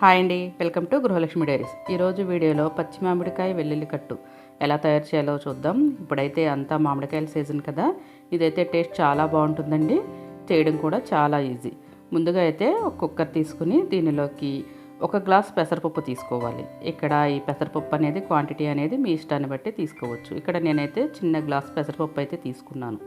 Hi అండి welcome to Gruhalakshmi diaries. ఈరోజు వీడియోలో పచ్చి మామిడికాయ వెల్లుల్లి కట్టు ఎలా తయారు చేయాలో చూద్దాం. ఇప్పుడైతే అంతా మామిడికాయల సీజన్ కదా ఇదైతే టేస్ట్ చాలా బాగుంటుందండి చేయడం కూడా చాలా ఈజీ. ముందుగా అయితే ఒక కుక్కర్ తీసుకుని దీనిలోకి ఒక గ్లాస్ పెసరపప్పు తీసుకోవాలి. ఇక్కడ ఈ పెసరపప్పు అనేది క్వాంటిటీ అనేది మీ ఇష్టాన్ని బట్టి తీసుకోవచ్చు. ఇక్కడ నేనైతే చిన్న గ్లాస్ పెసరపప్పు అయితే తీసుకున్నాను.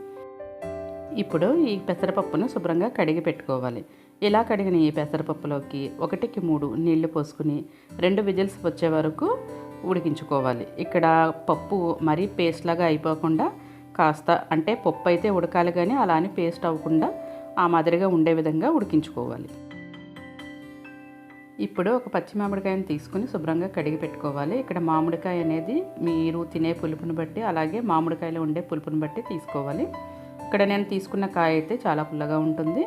ఇప్పుడు ఈ పెసరపప్పును శుభ్రంగా కడిగి పెట్టుకోవాలి. ఇలా కడిగిన ఈ పెసరపప్పులోకి ఒకటికి మూడు నీళ్ళు పోసుకుని రెండు విజిల్స్ వచ్చే వరకు ఉడికించుకోవాలి. ఇక్కడ పప్పు మరీ పేస్ట్ లాగా అయిపోకుండా కాస్త అంటే పప్పు అయితే ఉడకాలి కానీ అలా అని పేస్ట్ అవ్వకుండా ఆ మాదిరిగా ఉండే విధంగా ఉడికించుకోవాలి. ఇప్పుడు ఒక పచ్చి మామిడికాయను తీసుకుని శుభ్రంగా కడిగి పెట్టుకోవాలి. ఇక్కడ మామిడికాయ అనేది మీరు తినే పులుపుని బట్టి అలాగే మామిడికాయలో ఉండే పులుపుని బట్టి తీసుకోవాలి. ఇక్కడ నేను తీసుకున్న కాయ అయితే చాలా పుల్లగా ఉంటుంది.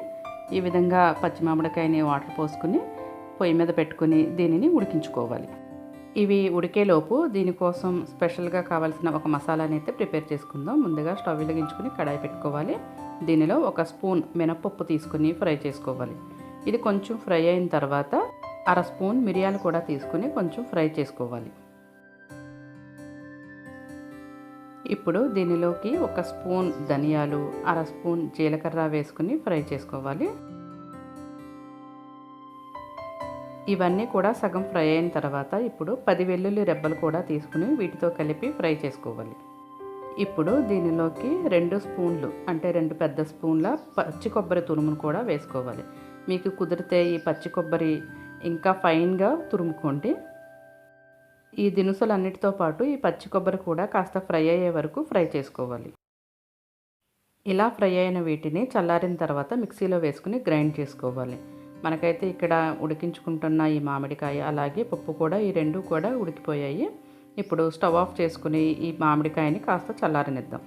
ఈ విధంగా పచ్చిమామిడికాయని వాటర్ పోసుకుని పొయ్యి మీద పెట్టుకుని దీనిని ఉడికించుకోవాలి. ఇవి ఉడికేలోపు దీనికోసం స్పెషల్గా కావాల్సిన ఒక మసాలాని అయితే ప్రిపేర్ చేసుకుందాం. ముందుగా స్టవ్ వెలిగించుకుని కడాయి పెట్టుకోవాలి. దీనిలో ఒక స్పూన్ మినపప్పు తీసుకుని ఫ్రై చేసుకోవాలి. ఇది కొంచెం ఫ్రై అయిన తర్వాత అర స్పూన్ మిరియాలు కూడా తీసుకుని కొంచెం ఫ్రై చేసుకోవాలి. ఇప్పుడు దీనిలోకి ఒక స్పూన్ ధనియాలు అర స్పూన్ జీలకర్ర వేసుకుని ఫ్రై చేసుకోవాలి. ఇవన్నీ కూడా సగం ఫ్రై అయిన తర్వాత ఇప్పుడు పది వెల్లుల్లి రెబ్బలు కూడా తీసుకుని వీటితో కలిపి ఫ్రై చేసుకోవాలి. ఇప్పుడు దీనిలోకి రెండు స్పూన్లు అంటే రెండు పెద్ద స్పూన్ల పచ్చి కొబ్బరి తురుమును కూడా వేసుకోవాలి. మీకు కుదిరితే ఈ పచ్చి కొబ్బరి ఇంకా ఫైన్గా తురుముకోండి. ఈ దినుసులన్నిటితో పాటు ఈ పచ్చి కొబ్బరి కూడా కాస్త ఫ్రై అయ్యే వరకు ఫ్రై చేసుకోవాలి. ఇలా ఫ్రై అయిన వీటిని చల్లారిన తర్వాత మిక్సీలో వేసుకుని గ్రైండ్ చేసుకోవాలి. మనకైతే ఇక్కడ ఉడికించుకుంటున్న ఈ మామిడికాయ అలాగే పప్పు కూడా ఈ రెండు కూడా ఉడికిపోయాయి. ఇప్పుడు స్టవ్ ఆఫ్ చేసుకుని ఈ మామిడికాయని కాస్త చల్లారనిద్దాం.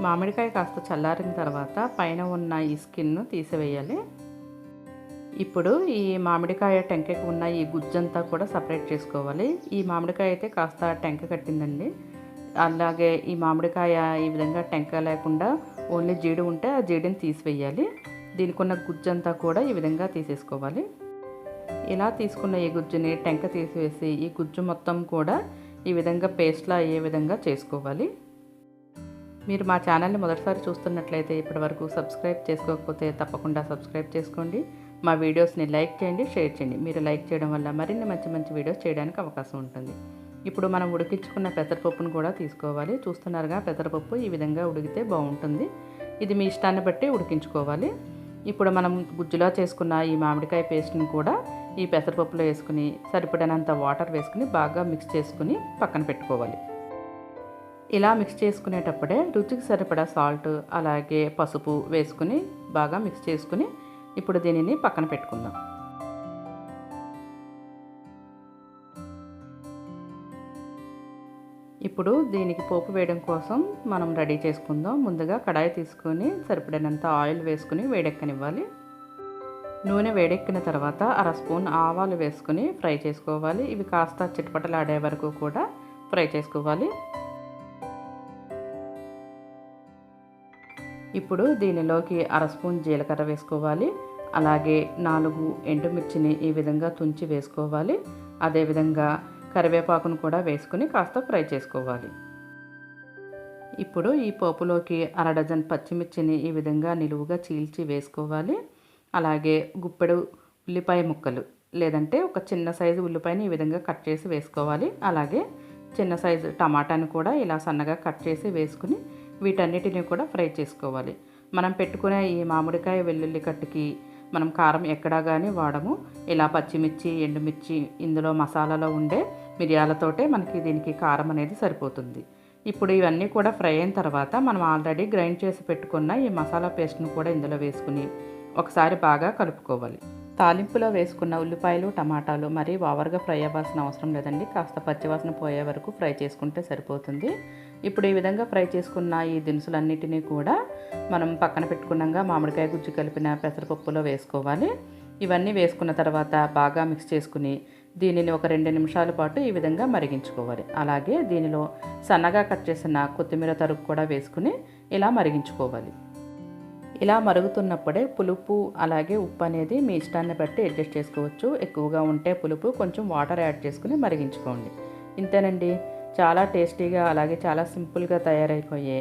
మామిడికాయ కాస్త చల్లారిన తర్వాత పైన ఉన్న ఈ స్కిన్ను తీసివేయాలి. ఇప్పుడు ఈ మామిడికాయ టెంకకి ఉన్న ఈ గుజ్జంతా కూడా సపరేట్ చేసుకోవాలి. ఈ మామిడికాయ అయితే కాస్త టెంక కట్టిందండి. అలాగే ఈ మామిడికాయ ఈ విధంగా టెంక లేకుండా ఓన్లీ జీడి ఉంటే ఆ జీడిని తీసివేయాలి. దీనికి ఉన్న గుజ్జంతా కూడా ఈ విధంగా తీసేసుకోవాలి. ఇలా తీసుకున్న ఈ గుజ్జుని టెంక తీసివేసి ఈ గుజ్జు మొత్తం కూడా ఈ విధంగా పేస్ట్లా అయ్యే విధంగా చేసుకోవాలి. మీరు మా ఛానల్ని మొదటిసారి చూస్తున్నట్లయితే ఇప్పటివరకు సబ్స్క్రైబ్ చేసుకోకపోతే తప్పకుండా సబ్స్క్రైబ్ చేసుకోండి. మా వీడియోస్ని లైక్ చేయండి షేర్ చేయండి. మీరు లైక్ చేయడం వల్ల మరిన్ని మంచి మంచి వీడియోస్ చేయడానికి అవకాశం ఉంటుంది. ఇప్పుడు మనం ఉడికించుకున్న పెసరపప్పును కూడా తీసుకోవాలి. చూస్తున్నారుగా పెసరపప్పు ఈ విధంగా ఉడికితే బాగుంటుంది. ఇది మీ ఇష్టాన్ని బట్టి ఉడికించుకోవాలి. ఇప్పుడు మనం గుజ్జులా చేసుకున్న ఈ మామిడికాయ పేస్ట్ని కూడా ఈ పెసరపప్పులో వేసుకుని సరిపడినంత వాటర్ వేసుకుని బాగా మిక్స్ చేసుకుని పక్కన పెట్టుకోవాలి. ఇలా మిక్స్ చేసుకునేటప్పుడే రుచికి సరిపడా సాల్ట్ అలాగే పసుపు వేసుకుని బాగా మిక్స్ చేసుకుని ఇప్పుడు దీనిని పక్కన పెట్టుకుందాం. ఇప్పుడు దీనికి పోపు వేయడం కోసం మనం రెడీ చేసుకుందాం. ముందుగా కడాయి తీసుకొని సరిపడినంత ఆయిల్ వేసుకుని వేడెక్కనివ్వాలి. నూనె వేడెక్కిన తర్వాత అర స్పూన్ ఆవాలు వేసుకుని ఫ్రై చేసుకోవాలి. ఇవి కాస్త చిటపటలాడే వరకు కూడా ఫ్రై చేసుకోవాలి. ఇప్పుడు దీనిలోకి అర స్పూన్ జీలకర్ర వేసుకోవాలి. అలాగే నాలుగు ఎండుమిర్చిని ఈ విధంగా తుంచి వేసుకోవాలి. అదేవిధంగా కరివేపాకును కూడా వేసుకుని కాస్త ఫ్రై చేసుకోవాలి. ఇప్పుడు ఈ పోపులోకి అర డజన్ పచ్చిమిర్చిని ఈ విధంగా నిలువుగా చీల్చి వేసుకోవాలి. అలాగే గుప్పెడు ఉల్లిపాయ ముక్కలు లేదంటే ఒక చిన్న సైజు ఉల్లిపాయని ఈ విధంగా కట్ చేసి వేసుకోవాలి. అలాగే చిన్న సైజు టమాటాని కూడా ఇలా సన్నగా కట్ చేసి వేసుకుని వీటన్నిటిని కూడా ఫ్రై చేసుకోవాలి. మనం పెట్టుకునే ఈ మామిడికాయ వెల్లుల్లి కట్టుకి మనం కారం ఎక్కడా కానీ వాడము. ఇలా పచ్చిమిర్చి ఎండుమిర్చి ఇందులో మసాలాలో ఉండే మిరియాలతోటే మనకి దీనికి కారం అనేది సరిపోతుంది. ఇప్పుడు ఇవన్నీ కూడా ఫ్రై అయిన తర్వాత మనం ఆల్రెడీ గ్రైండ్ చేసి పెట్టుకున్న ఈ మసాలా పేస్ట్ను కూడా ఇందులో వేసుకుని ఒకసారి బాగా కలుపుకోవాలి. తాలింపులో వేసుకున్న ఉల్లిపాయలు టమాటాలు మరీ ఓవర్గా ఫ్రై అవ్వాల్సిన అవసరం లేదండి. కాస్త పచ్చివాసన పోయే వరకు ఫ్రై చేసుకుంటే సరిపోతుంది. ఇప్పుడు ఈ విధంగా ఫ్రై చేసుకున్న ఈ దినుసులన్నిటినీ కూడా మనం పక్కన పెట్టుకున్నాగా మామిడికాయ గుజ్జు కలిపిన పెసరపప్పులో వేసుకోవాలి. ఇవన్నీ వేసుకున్న తర్వాత బాగా మిక్స్ చేసుకుని దీనిని ఒక రెండు నిమిషాల పాటు ఈ విధంగా మరిగించుకోవాలి. అలాగే దీనిలో సన్నగా కట్ చేసిన కొత్తిమీర తరుగు కూడా వేసుకుని ఇలా మరిగించుకోవాలి. ఇలా మరుగుతున్నప్పుడే పులుపు అలాగే ఉప్పు అనేది మీ ఇష్టాన్ని బట్టి అడ్జస్ట్ చేసుకోవచ్చు. ఎక్కువగా ఉంటే పులుపు కొంచెం వాటర్ యాడ్ చేసుకుని మరిగించుకోండి. ఇంతేనండి. చాలా టేస్టీగా అలాగే చాలా సింపుల్గా తయారైపోయే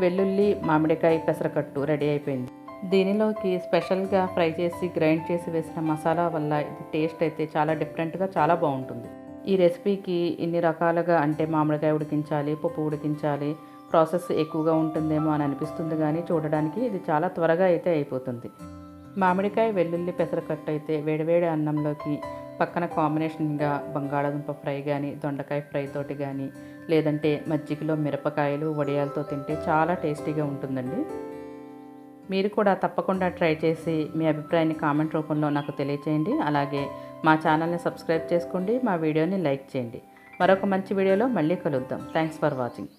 వెల్లుల్లి మామిడికాయ పెసరకట్టు రెడీ అయిపోయింది. దీనిలోకి స్పెషల్గా ఫ్రై చేసి గ్రైండ్ చేసి వేసిన మసాలా వల్ల ఇది టేస్ట్ అయితే చాలా డిఫరెంట్గా చాలా బాగుంటుంది. ఈ రెసిపీకి ఇన్ని రకాలుగా అంటే మామిడికాయ ఉడికించాలి పప్పు ఉడికించాలి ప్రాసెస్ ఎక్కువగా ఉంటుందేమో అని అనిపిస్తుంది కానీ చూడడానికి ఇది చాలా త్వరగా అయితే అయిపోతుంది. మామిడికాయ వెల్లుల్లి పెసరకట్టు అయితే వేడివేడి అన్నంలోకి పక్కన కాంబినేషన్గా బంగాళాదుంప ఫ్రై కానీ దొండకాయ ఫ్రై తోటి కానీ లేదంటే మజ్జిగలో మిరపకాయలు వడియాలతో తింటే చాలా టేస్టీగా ఉంటుందండి. మీరు కూడా తప్పకుండా ట్రై చేసి మీ అభిప్రాయాన్ని కామెంట్ రూపంలో నాకు తెలియచేయండి. అలాగే మా ఛానల్ని సబ్స్క్రైబ్ చేసుకోండి మా వీడియోని లైక్ చేయండి. మరొక మంచి వీడియోలో మళ్ళీ కలుద్దాం. Thanks for watching.